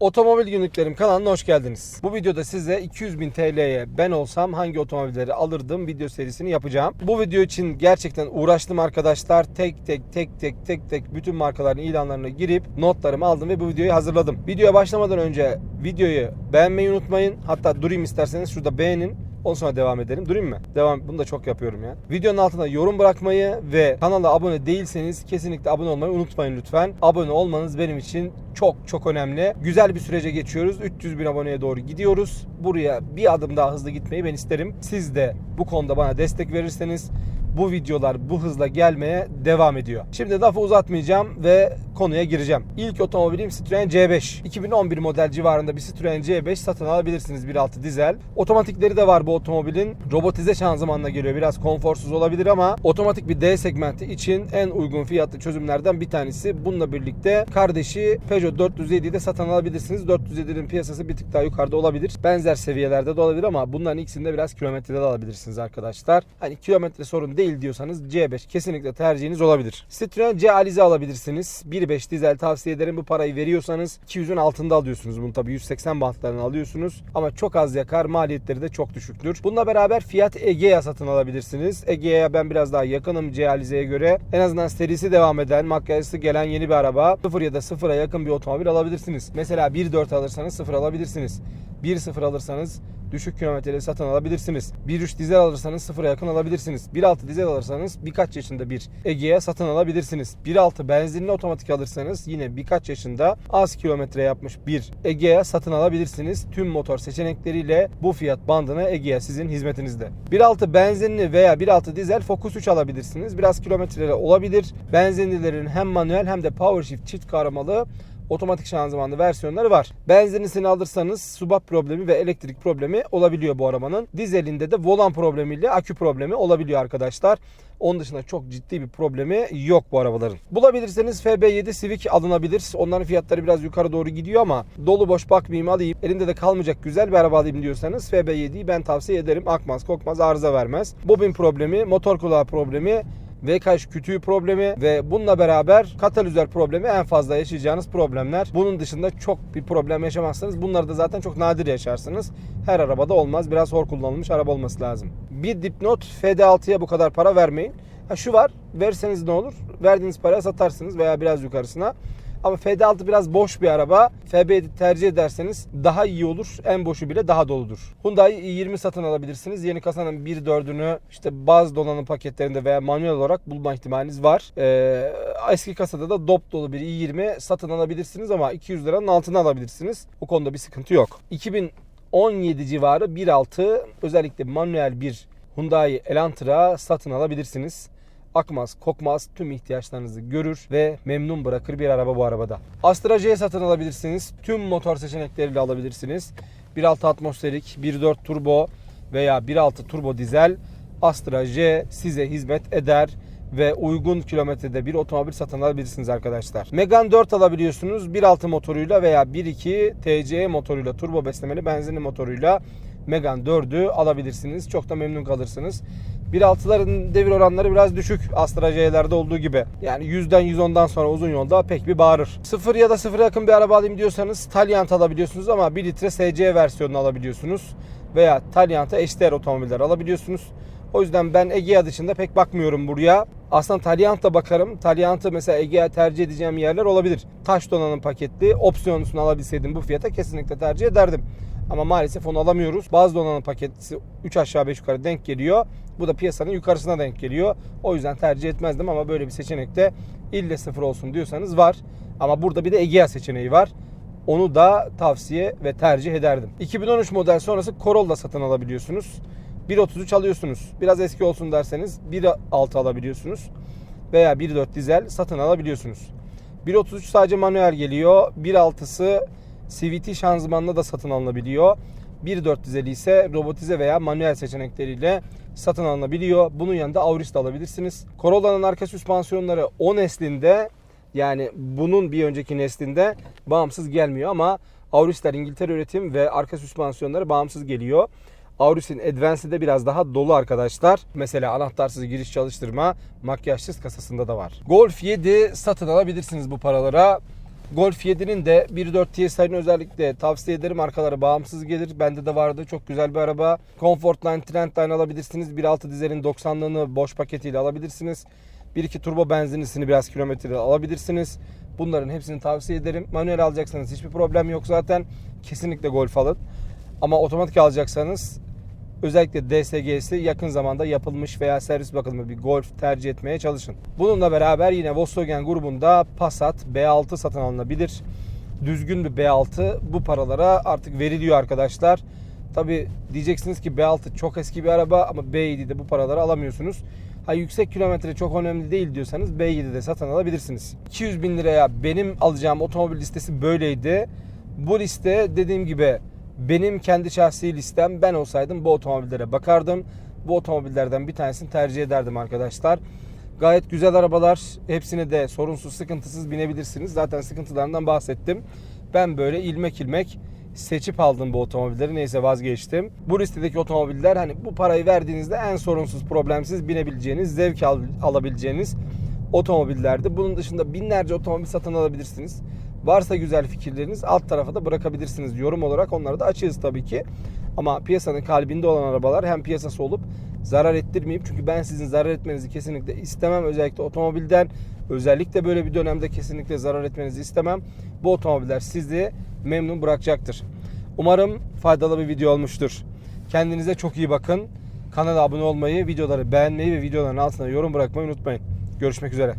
Otomobil Günlüklerim kanalına hoş geldiniz. Bu videoda size 200 bin TL'ye ben olsam hangi otomobilleri alırdım video serisini yapacağım. Bu video için gerçekten uğraştım arkadaşlar. Tek tek tek tek tek tek bütün markaların ilanlarına girip notlarımı aldım ve bu videoyu hazırladım. Videoya başlamadan önce videoyu beğenmeyi unutmayın. Hatta durayım isterseniz şurada beğenin. Ondan sonra devam edelim. Durayım mı? Devam. Bunu da çok yapıyorum ya. Videonun altına yorum bırakmayı ve kanala abone değilseniz kesinlikle abone olmayı unutmayın lütfen. Abone olmanız benim için çok çok önemli. Güzel bir sürece geçiyoruz. 300 bin aboneye doğru gidiyoruz. Buraya bir adım daha hızlı gitmeyi ben isterim. Siz de bu konuda bana destek verirseniz bu videolar bu hızla gelmeye devam ediyor. Şimdi lafı uzatmayacağım ve konuya gireceğim. İlk otomobilim Citroen C5. 2011 model civarında bir Citroen C5 satın alabilirsiniz 1.6 dizel. Otomatikleri de var bu otomobilin. Robotize şanzımanla geliyor. Biraz konforsuz olabilir ama otomatik bir D segmenti için en uygun fiyatlı çözümlerden bir tanesi. Bununla birlikte kardeşi Peugeot 407'yi de satın alabilirsiniz. 407'nin piyasası bir tık daha yukarıda olabilir. Benzer seviyelerde de olabilir ama bunların ikisinde biraz kilometrede de alabilirsiniz arkadaşlar. Hani kilometre sorun değil diyorsanız C5 kesinlikle tercihiniz olabilir. Citroen C Alize alabilirsiniz. 1.5 dizel tavsiye ederim. Bu parayı veriyorsanız 200'ün altında alıyorsunuz. Bunu tabii 180 bantlarını alıyorsunuz. Ama çok az yakar. Maliyetleri de çok düşüktür. Bununla beraber Fiat Egea satın alabilirsiniz. Egea'ya ben biraz daha yakınım C Alize'ye göre. En azından serisi devam eden, makyajlısı gelen yeni bir araba. 0 ya da 0'a yakın bir otomobil alabilirsiniz. Mesela 1.4 alırsanız 0 alabilirsiniz. 1.0 alırsanız düşük kilometreli satın alabilirsiniz. 1.3 dizel alırsanız sıfıra yakın alabilirsiniz. 1.6 dizel alırsanız birkaç yaşında bir Egea satın alabilirsiniz. 1.6 benzinli otomatik alırsanız yine birkaç yaşında az kilometre yapmış bir Egea satın alabilirsiniz. Tüm motor seçenekleriyle bu fiyat bandına Egea sizin hizmetinizde. 1.6 benzinli veya 1.6 dizel Focus 3 alabilirsiniz. Biraz kilometreleri olabilir. Benzinlilerin hem manuel hem de power shift çift karamalı otomatik şanzımanlı versiyonları var. Benzinlisini alırsanız subap problemi ve elektrik problemi olabiliyor bu arabanın. Dizelinde de volan problemiyle akü problemi olabiliyor arkadaşlar. Onun dışında çok ciddi bir problemi yok bu arabaların. Bulabilirseniz FB7 Civic alınabilir. Onların fiyatları biraz yukarı doğru gidiyor ama dolu boş bakmayayım alayım. Elimde de kalmayacak güzel bir araba alayım diyorsanız FB7'yi ben tavsiye ederim. Akmaz, kokmaz, arıza vermez. Bobin problemi, motor kulağı problemi VKH kütüğü problemi ve bununla beraber katalizör problemi en fazla yaşayacağınız problemler. Bunun dışında çok bir problem yaşamazsanız bunları da zaten çok nadir yaşarsınız. Her arabada olmaz. Biraz hor kullanılmış araba olması lazım. Bir dipnot FD6'ya bu kadar para vermeyin. Ha şu var. Verseniz ne olur? Verdiğiniz paraya satarsınız veya biraz yukarısına. Ama FD6 biraz boş bir araba. FB7 tercih ederseniz daha iyi olur. En boşu bile daha doludur. Hyundai i20 satın alabilirsiniz. Yeni kasanın 1.4'ünü işte bazı donanım paketlerinde veya manuel olarak bulma ihtimaliniz var. Ee, eski kasada da dop dolu bir i20 satın alabilirsiniz ama 200 liranın altına alabilirsiniz. Bu konuda bir sıkıntı yok. 2017 civarı 1.6 özellikle manuel bir Hyundai Elantra satın alabilirsiniz akmaz, kokmaz, tüm ihtiyaçlarınızı görür ve memnun bırakır bir araba bu arabada. Astra J satın alabilirsiniz. Tüm motor seçenekleriyle alabilirsiniz. 1.6 atmosferik, 1.4 turbo veya 1.6 turbo dizel Astra J size hizmet eder ve uygun kilometrede bir otomobil satın alabilirsiniz arkadaşlar. Megane 4 alabiliyorsunuz 1.6 motoruyla veya 1.2 TCE motoruyla turbo beslemeli benzinli motoruyla Megane 4'ü alabilirsiniz. Çok da memnun kalırsınız. 1.6'ların devir oranları biraz düşük Astra J'lerde olduğu gibi. Yani 100'den 110'dan sonra uzun yolda pek bir bağırır. 0 ya da 0'a yakın bir araba alayım diyorsanız Taliant alabiliyorsunuz ama 1 litre SC versiyonunu alabiliyorsunuz. Veya Taliant'a eşdeğer otomobiller alabiliyorsunuz. O yüzden ben Egea dışında pek bakmıyorum buraya. Aslında Taliant'a bakarım. Taliant'ı mesela Egea tercih edeceğim yerler olabilir. Taş donanım paketli opsiyonlusunu alabilseydim bu fiyata kesinlikle tercih ederdim. Ama maalesef onu alamıyoruz. Bazı donanım paketisi 3 aşağı 5 yukarı denk geliyor. Bu da piyasanın yukarısına denk geliyor. O yüzden tercih etmezdim ama böyle bir seçenek de ille sıfır olsun diyorsanız var. Ama burada bir de Egea seçeneği var. Onu da tavsiye ve tercih ederdim. 2013 model sonrası Corolla satın alabiliyorsunuz. 1.33 alıyorsunuz. Biraz eski olsun derseniz 1.6 alabiliyorsunuz. Veya 1.4 dizel satın alabiliyorsunuz. 1.33 sadece manuel geliyor. 1.6'sı CVT şanzımanla da satın alınabiliyor. 1.4 dizeli ise robotize veya manuel seçenekleriyle satın alınabiliyor. Bunun yanında Auris de alabilirsiniz. Corolla'nın arka süspansiyonları o neslinde yani bunun bir önceki neslinde bağımsız gelmiyor ama Auris'ler İngiltere üretim ve arka süspansiyonları bağımsız geliyor. Auris'in Advance'i de biraz daha dolu arkadaşlar. Mesela anahtarsız giriş çalıştırma makyajsız kasasında da var. Golf 7 satın alabilirsiniz bu paralara. Golf 7'nin de 1.4 TSI'nin özellikle tavsiye ederim. Arkaları bağımsız gelir. Bende de vardı. Çok güzel bir araba. Comfortline, Trendline alabilirsiniz. 1.6 dizelin 90'lığını boş paketiyle alabilirsiniz. 1.2 turbo benzinlisini biraz kilometrede alabilirsiniz. Bunların hepsini tavsiye ederim. Manuel alacaksanız hiçbir problem yok zaten. Kesinlikle Golf alın. Ama otomatik alacaksanız özellikle DSG'si yakın zamanda yapılmış veya servis bakımlı bir Golf tercih etmeye çalışın. Bununla beraber yine Volkswagen grubunda Passat B6 satın alınabilir. Düzgün bir B6 bu paralara artık veriliyor arkadaşlar. Tabi diyeceksiniz ki B6 çok eski bir araba ama B7'de bu paraları alamıyorsunuz. Ha yüksek kilometre çok önemli değil diyorsanız B7'de satın alabilirsiniz. 200 bin liraya benim alacağım otomobil listesi böyleydi. Bu liste dediğim gibi benim kendi şahsi listem ben olsaydım bu otomobillere bakardım. Bu otomobillerden bir tanesini tercih ederdim arkadaşlar. Gayet güzel arabalar. Hepsine de sorunsuz, sıkıntısız binebilirsiniz. Zaten sıkıntılarından bahsettim. Ben böyle ilmek ilmek seçip aldım bu otomobilleri. Neyse vazgeçtim. Bu listedeki otomobiller hani bu parayı verdiğinizde en sorunsuz, problemsiz binebileceğiniz, zevk al- alabileceğiniz otomobillerdi. Bunun dışında binlerce otomobil satın alabilirsiniz. Varsa güzel fikirleriniz alt tarafa da bırakabilirsiniz yorum olarak. Onları da açığız tabii ki. Ama piyasanın kalbinde olan arabalar hem piyasası olup zarar ettirmeyip çünkü ben sizin zarar etmenizi kesinlikle istemem. Özellikle otomobilden özellikle böyle bir dönemde kesinlikle zarar etmenizi istemem. Bu otomobiller sizi memnun bırakacaktır. Umarım faydalı bir video olmuştur. Kendinize çok iyi bakın. Kanala abone olmayı, videoları beğenmeyi ve videoların altına yorum bırakmayı unutmayın. Görüşmek üzere.